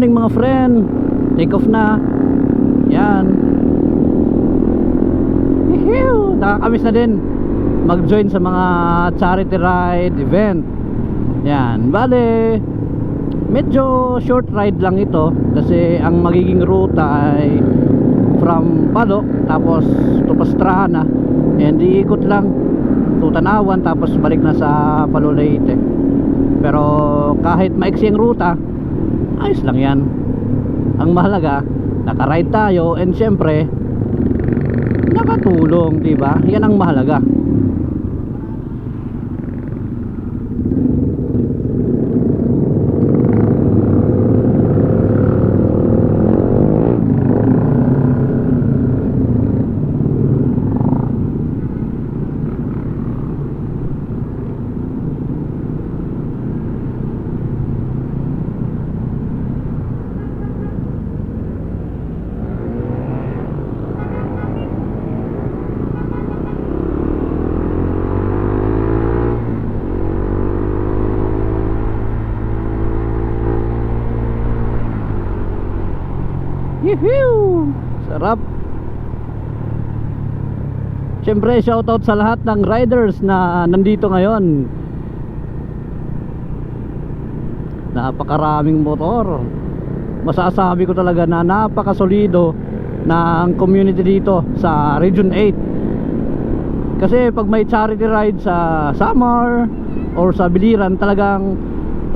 morning mga friend. Take off na. Yan. Nakakamiss na din Mag-join sa mga charity ride event. Yan. Bale Medyo short ride lang ito Kasi ang magiging ruta ay From Palo Tapos to Pastrana And iikot lang to Tanawan Tapos balik na sa Palo Leyte. Pero kahit maiksi ang ruta ayos lang yan. Ang mahalaga nakaride tayo and syempre nakatulong di ba? Yan ang mahalaga Yuhu! Sarap. Siyempre, shoutout sa lahat ng riders na nandito ngayon. Napakaraming motor. Masasabi ko talaga na napakasolido ng community dito sa Region 8. Kasi pag may charity ride sa Samar or sa Biliran, talagang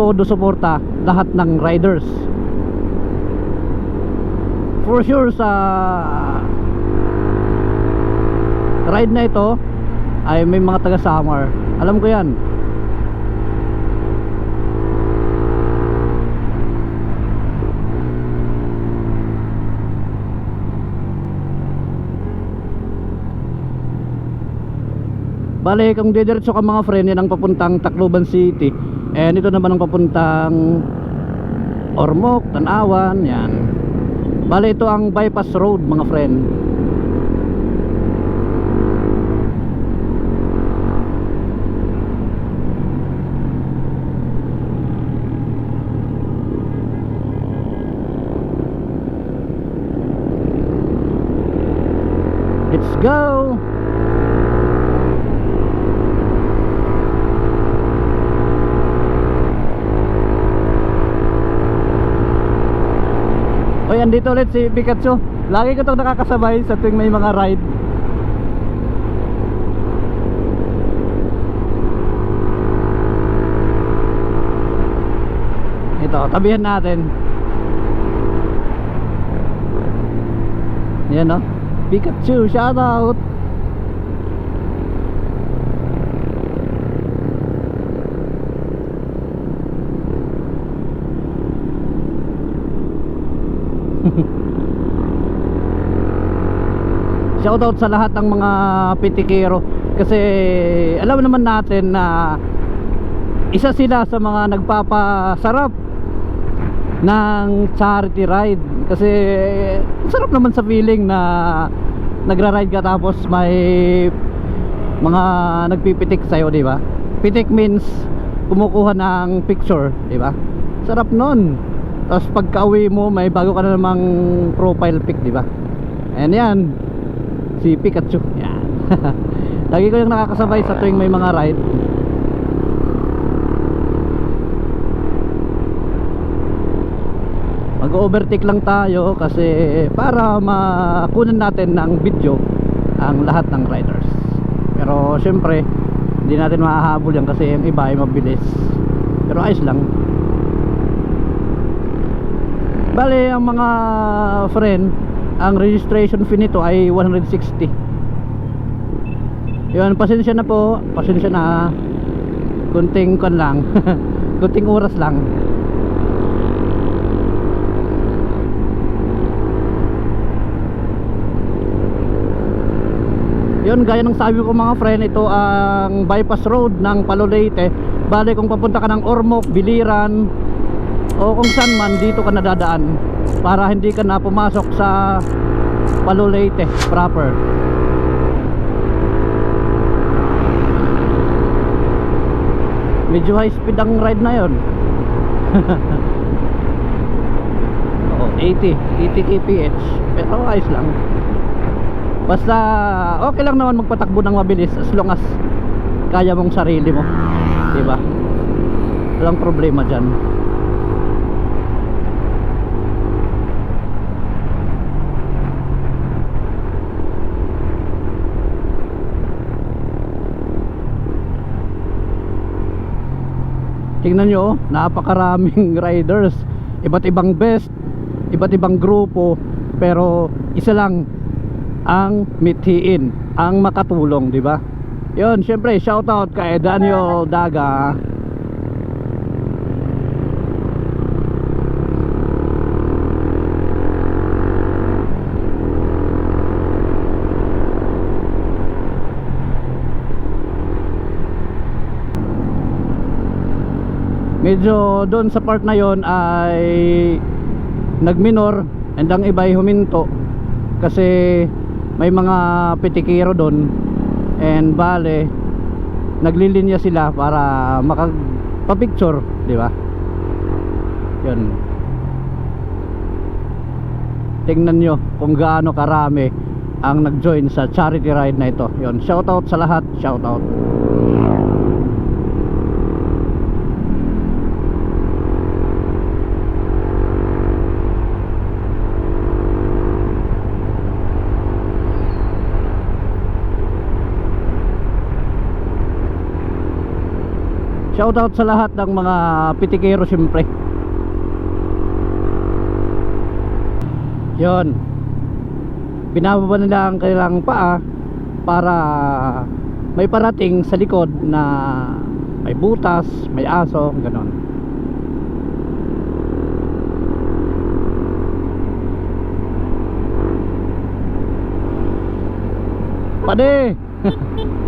todo suporta lahat ng riders for sure sa ride na ito ay may mga taga Samar alam ko yan Bale, kung didiretso ka mga friend, yan ang papuntang Tacloban City. And ito naman ang papuntang Ormoc, Tanawan, yan. Bale ito ang bypass road mga friend. Let's go andito ulit si Pikachu. Lagi ko itong nakakasabay sa tuwing may mga ride. Ito, tabihan natin. Yan no. Pikachu, shout out. Shoutout sa lahat ng mga pitikero kasi alam naman natin na isa sila sa mga nagpapasarap ng charity ride kasi sarap naman sa feeling na nagra-ride ka tapos may mga nagpipitik sa'yo, di ba? Pitik means kumukuha ng picture, di ba? Sarap nun. Tapos pagka-uwi mo, may bago ka na namang profile pic, di ba? And yan, si Pikachu. Yan. Lagi ko yung nakakasabay sa tuwing may mga ride. Mag overtake lang tayo kasi para makunan natin ng video ang lahat ng riders. Pero syempre hindi natin mahahabol yan kasi yung iba ay mabilis. Pero ayos lang bale ang mga friend ang registration fee nito ay 160 yun pasensya na po. Pasensya na. Kunting kon lang. Kunting oras lang. Yun gaya ng sabi ko mga friend ito ang bypass road ng Palolete. Bale kung papunta ka ng Ormoc, Biliran o kung saan man dito ka nadadaan para hindi ka na pumasok sa Palolete proper. Medyo high speed ang ride na yon 80 80 kph. Pero ayos lang. Basta okay lang naman magpatakbo ng mabilis as long as kaya mong sarili mo. Di ba walang problema dyan tingnan nyo oh, napakaraming riders. Iba't ibang best iba't ibang grupo pero isa lang ang mithiin ang makatulong di ba? Yun syempre shout out kay Daniel Daga medyo doon sa part na yon ay nagminor and ang iba ay huminto kasi may mga pitikiro doon and bale naglilinya sila para makapapicture di ba? Yun. Tingnan nyo kung gaano karami ang nag-join sa charity ride na ito. Yun shoutout sa lahat shoutout Shoutout sa lahat ng mga pitikero siyempre. Yon Binababa nila ang kanilang paa Para may parating sa likod na may butas, may aso, ganon Pade!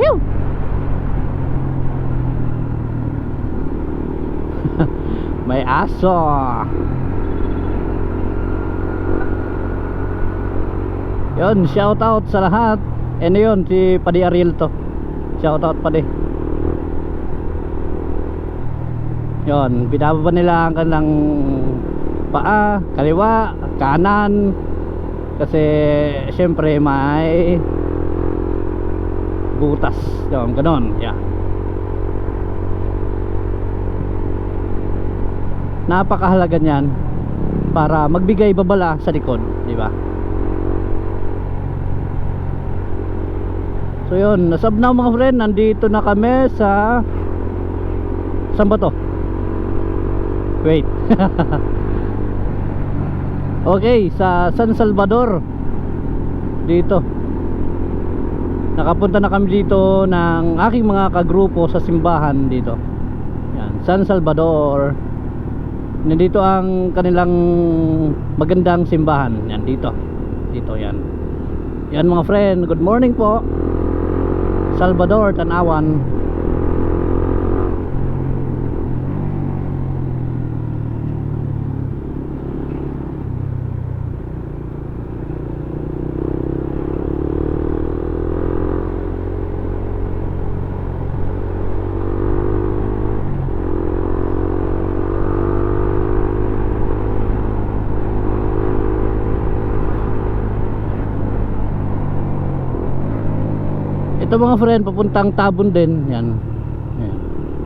Phew! May aso. Yun, shout out sa lahat. Ano yun, si Padi Ariel to. Shout out Padi. Yun, binababa nila ang kanilang paa, kaliwa, kanan. Kasi syempre may butas yun ganon yeah. Napakahalaga niyan para magbigay babala sa likod di ba? So yun nasab na mga friend. Nandito na kami sa saan ba wait. Okay sa San Salvador. Dito. Nakapunta na kami dito ng aking mga kagrupo sa simbahan dito. Yan, San Salvador nandito ang kanilang magandang simbahan. Yan dito. Dito yan. Yan mga friend good morning po. Salvador Tanawan Ito mga friend, papuntang Tabon din. Yan. Yan.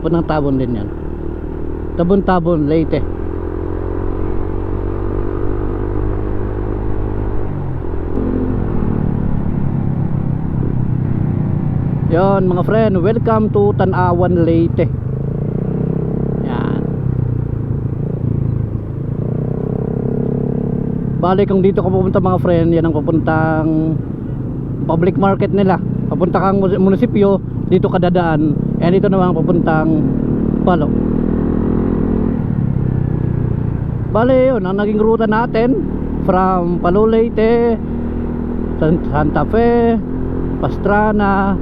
Papuntang Tabon din yan. Tabon-Tabon, Leyte. Yon mga friend, welcome to Tanawan, Leyte. Yan. Balik kung dito ka pupunta mga friend, yan ang papuntang public market nila papunta kang munisipyo dito ka dadaan. And dito naman papuntang Palo. Bale yun ang naging ruta natin from Palo Leyte San- Santa Fe Pastrana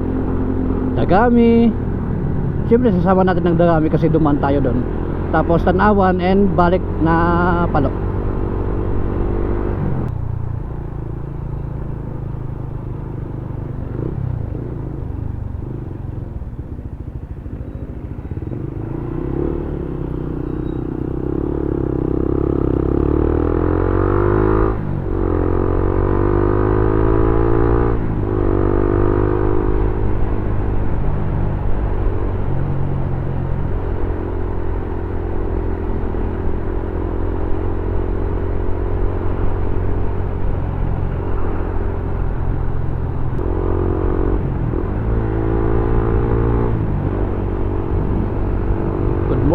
Dagami. Siyempre sasama natin ng Dagami kasi dumaan tayo doon. Tapos Tanawan and balik na Palo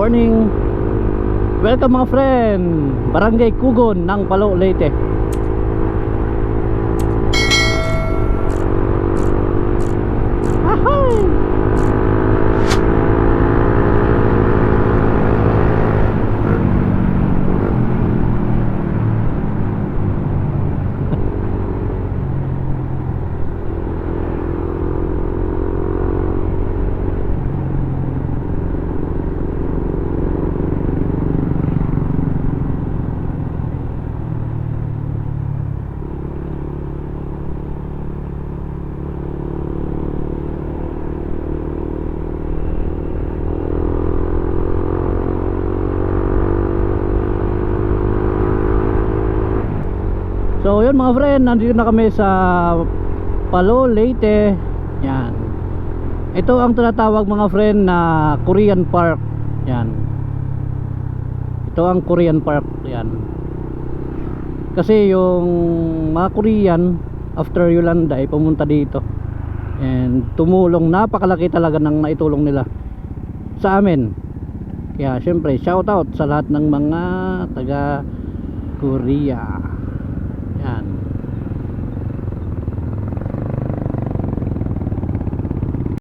morning. Welcome mga friend. Barangay Kugon ng Palo Leyte. So yun mga friend, nandito na kami sa Palo Leyte. Yan. Ito ang tinatawag mga friend na Korean Park. Yan. Ito ang Korean Park. Yan. Kasi yung mga Korean after Yolanda ay pumunta dito. And tumulong napakalaki talaga ng naitulong nila sa amin. Kaya syempre shout out sa lahat ng mga taga Korea.